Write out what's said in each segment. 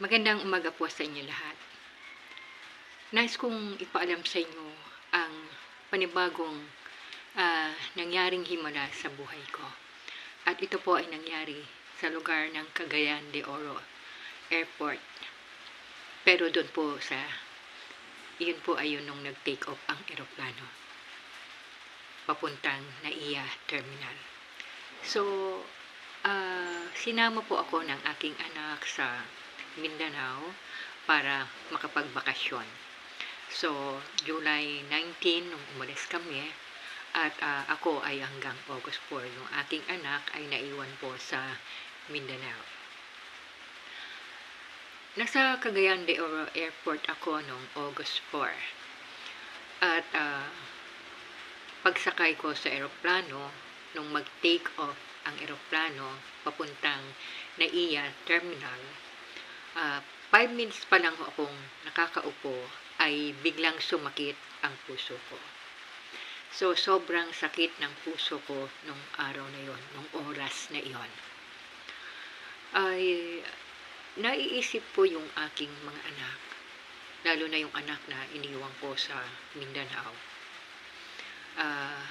Magandang umaga po sa inyo lahat. Nais kong ipaalam sa inyo ang panibagong ah, nangyaring himala sa buhay ko. At ito po ay nangyari sa lugar ng Cagayan de Oro Airport. Pero doon po sa, yun po ay yun nung nag-take off ang eroplano. Papuntang NAIA Terminal. So, ah, sinama po ako ng aking anak sa Mindanao para makapagbakasyon. So, July 19 nung umalis kami at ah, ako ay hanggang August 4 yung aking anak ay naiwan po sa Mindanao. Nasa Cagayan de Oro Airport ako noong August 4. At ah, pagsakay ko sa eroplano, nung mag-take off ang eroplano papuntang NAIA Terminal, ah, five minutes pa lang akong nakakaupo ay biglang sumakit ang puso ko. So, sobrang sakit ng puso ko nung araw na yon, nung oras na iyon. Ay, naiisip po yung aking mga anak, lalo na yung anak na iniwan ko sa Mindanao. Ah,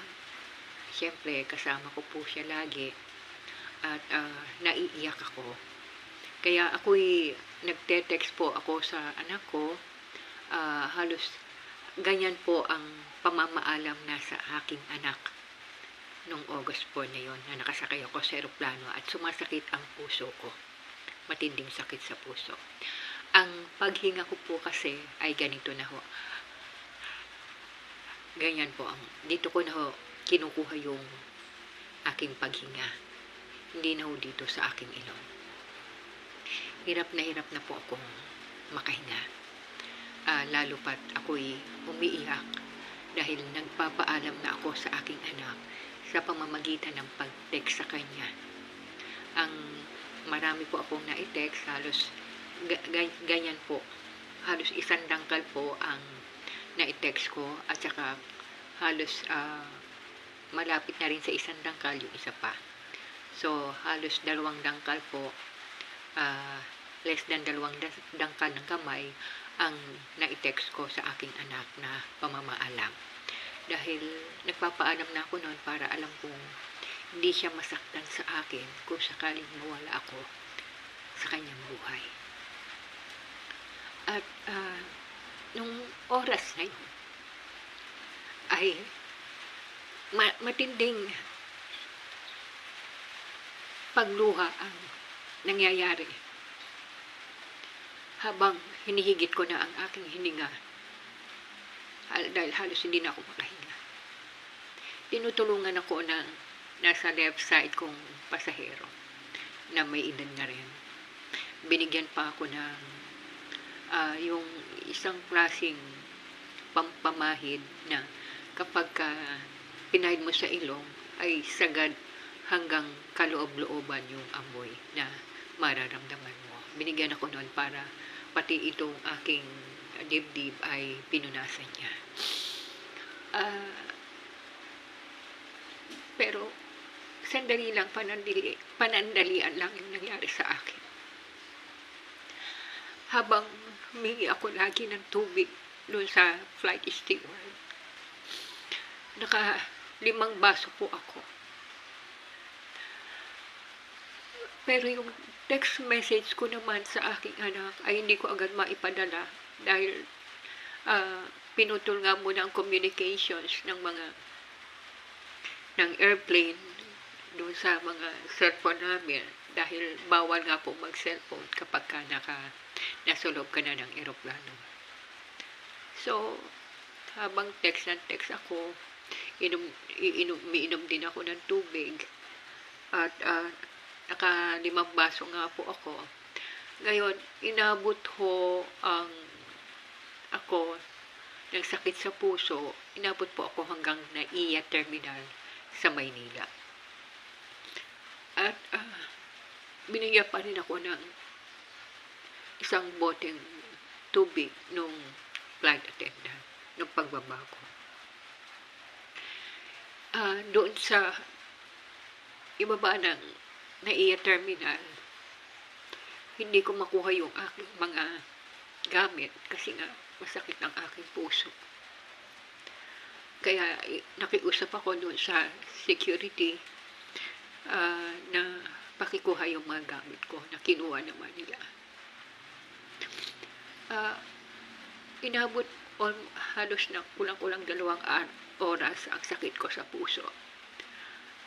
Siyempre, kasama ko po siya lagi at ah, naiiyak ako. Kaya ako'y nagte-text po ako sa anak ko. ah, halos ganyan po ang pamamaalam na sa aking anak nung August 4 na yon na nakasakay ako sa aeroplano at sumasakit ang puso ko. Matinding sakit sa puso. Ang paghinga ko po kasi ay ganito na ho. Ganyan po ang dito ko na ho kinukuha yung aking paghinga. Hindi na ho dito sa aking ilong. Hirap na hirap na po akong makahinga. Ah, lalo pat ako'y umiiyak dahil nagpapaalam na ako sa aking anak sa pamamagitan ng pag-text sa kanya. Ang marami po akong na-text, halos ga- ga- ganyan po. Halos isang dangkal po ang na-text ko at saka halos ah, malapit na rin sa isang dangkal yung isa pa. So, halos dalawang dangkal po, ah, less than dalawang da- dangkal ng kamay ang na-text ko sa aking anak na pamamaalam. Dahil nagpapaalam na ako noon para alam kong hindi siya masaktan sa akin kung sakaling mawala ako sa kanyang buhay. At ah, nung oras na yun, ay ma- matinding pagluha ang nangyayari. Habang hinihigit ko na ang aking hininga, dahil halos hindi na ako makahinga. Tinutulungan ako ng nasa left side kong pasahero na may edad na rin. Binigyan pa ako ng ah, yung isang klaseng pampamahid na kapag ka pinahid mo sa ilong ay sagad hanggang kaloob-looban yung amoy na mararamdaman mo. Binigyan ako noon para pati itong aking dibdib ay pinunasan niya. Ah, pero sandali lang panandali, panandalian lang yung nangyari sa akin. Habang humingi ako lagi ng tubig doon sa flight steward, naka limang baso po ako. Pero yung text message ko naman sa aking anak ay hindi ko agad maipadala dahil ah, pinutol nga muna ang communications ng mga ng airplane doon sa mga cellphone namin dahil bawal nga po mag-cellphone kapag ka naka, nasa loob ka na ng aeroplano. So, habang text ng text ako, inom, iinom, umiinom din ako ng tubig. At ah, naka limang baso nga po ako. Ngayon, inabot ho ang ako ng sakit sa puso. Inabot po ako hanggang NAIA Terminal sa Maynila. At ah, binigyan pa rin ako ng isang boteng tubig nung flight attendant, nung pagbaba ko. Ah, doon sa ibaba ng NAIA Terminal, hindi ko makuha yung aking mga gamit kasi nga masakit ang aking puso. Kaya nakiusap ako doon sa security ah, na pakikuha yung mga gamit ko na kinuha naman nila. Ah, inabot on, halos na kulang-kulang dalawang oras ang sakit ko sa puso.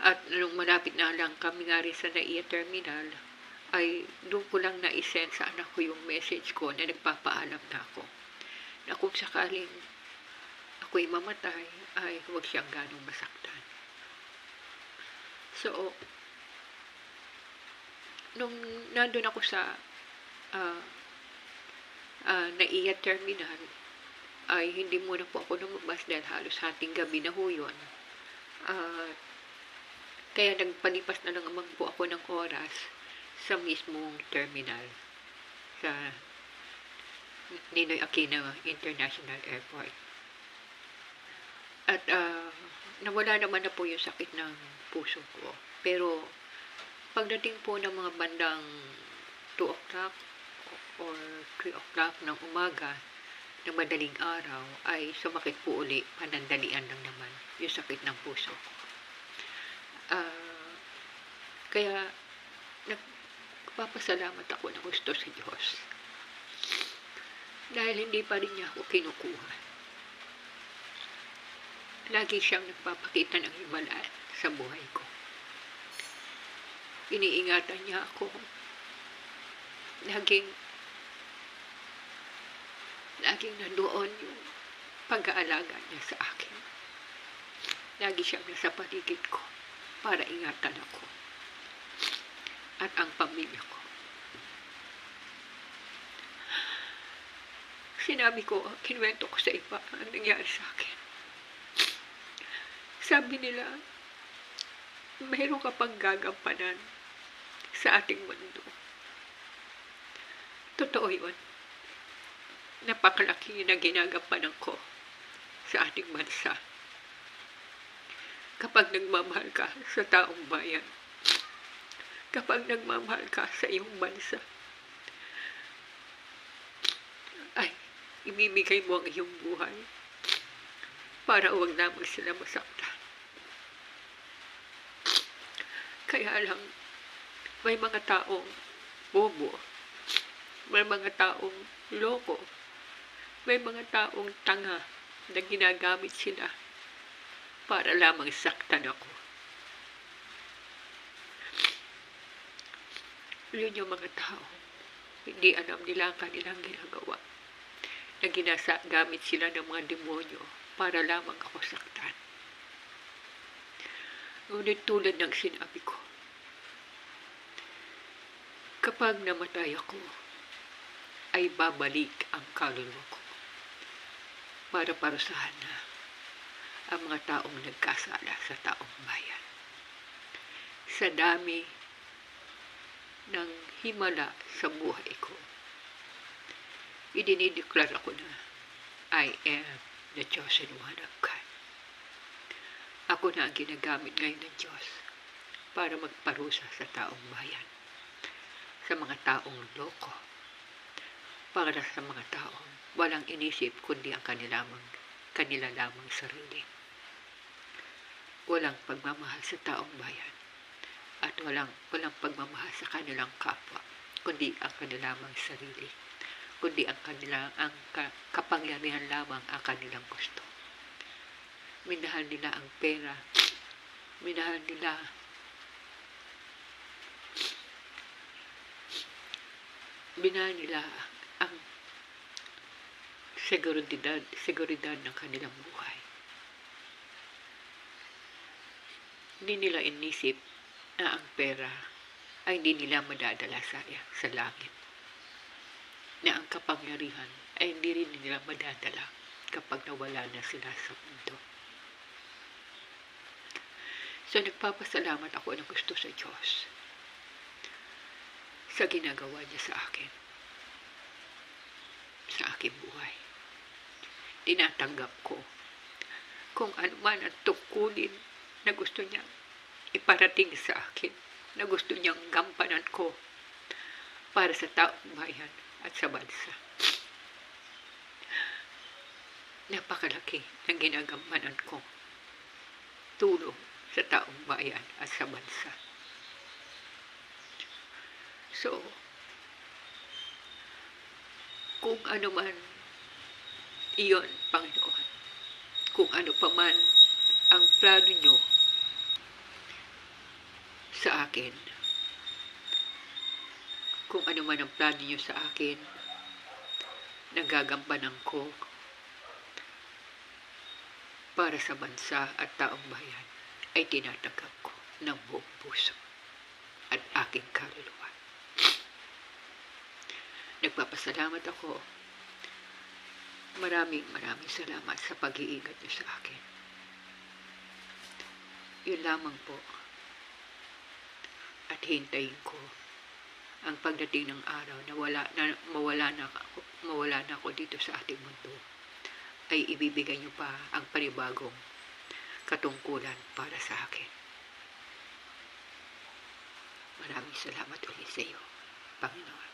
At nung malapit na lang kami nga rin sa NAIA terminal, ay doon ko lang na-send sa anak ko yung message ko na nagpapaalam na ako na kung sakaling ako'y mamatay, ay huwag siyang ganong masaktan. So, nung nandun ako sa uh, uh, NAIA terminal, ay hindi muna po ako lumabas dahil halos hating gabi na ho yun. Ah, kaya nagpalipas na lang naman po ako ng oras sa mismong terminal sa Ninoy Aquino International Airport. At ah, nawala naman na po yung sakit ng puso ko. Pero pagdating po ng mga bandang 2 o'clock or 3 o'clock ng umaga, ng madaling araw ay sumakit po uli, panandalian lang naman yung sakit ng puso ko. Ah, kaya nagpapasalamat ako na gusto sa Diyos. Dahil hindi pa rin niya ako kinukuha. Lagi siyang nagpapakita ng himala sa buhay ko. Iniingatan niya ako. Laging laging nandoon yung pag-aalaga niya sa akin. Lagi siyang nasa paligid ko para ingatan ako at ang pamilya ko. Sinabi ko, kinuwento ko sa iba ang nangyari sa akin. Sabi nila, mayroon ka pang gagampanan sa ating mundo. Totoo yun napakalaki na ginagampanan ko sa ating bansa. Kapag nagmamahal ka sa taong bayan, kapag nagmamahal ka sa iyong bansa, ay, ibibigay mo ang iyong buhay para huwag lamang sila masaktan. Kaya lang, may mga taong bobo, may mga taong loko, may mga taong tanga na ginagamit sila para lamang saktan ako. Yun yung mga tao. Hindi alam nila ang kanilang ginagawa. Na ginasa, gamit sila ng mga demonyo para lamang ako saktan. Ngunit tulad ng sinabi ko, kapag namatay ako, ay babalik ang kaluluwa ko para parusahan na ang mga taong nagkasala sa taong bayan. Sa dami ng himala sa buhay ko, idinideklara ko na I am the chosen one of God. Ako na ang ginagamit ngayon ng Diyos para magparusa sa taong bayan, sa mga taong loko, para sa mga taong walang inisip kundi ang kanilamang, kanila lamang sarili. Walang pagmamahal sa taong bayan at walang, walang pagmamahal sa kanilang kapwa kundi ang kanilamang sarili kundi ang kanilang ang ka, kapangyarihan lamang ang kanilang gusto. Minahal nila ang pera. Minahal nila minahal nila ang seguridad, seguridad ng kanilang buhay. Hindi nila inisip na ang pera ay hindi nila madadala sa, sa langit. Na ang kapangyarihan ay hindi rin nila madadala kapag nawala na sila sa mundo. So, nagpapasalamat ako ng gusto sa Diyos sa ginagawa niya sa akin, sa aking buhay tinatanggap ko. Kung ano man ang tungkulin na gusto niya iparating sa akin, na gusto niyang gampanan ko, para sa taong bayan at sa bansa. Napakalaki ng ginagampanan ko tulong sa taong bayan at sa bansa. So, kung ano man iyon, Panginoon, kung ano pa man plano nyo sa akin, kung ano man ang plano nyo sa akin, nagagampanan ko para sa bansa at taong bayan ay tinatanggap ko ng buong puso at aking kaluluwa. Nagpapasalamat ako. Maraming maraming salamat sa pag-iingat niyo sa akin. Yun lamang po. At hintayin ko ang pagdating ng araw na wala na mawala na ako, mawala na ako dito sa ating mundo ay ibibigay niyo pa ang panibagong katungkulan para sa akin. Maraming salamat ulit sa iyo, Panginoon.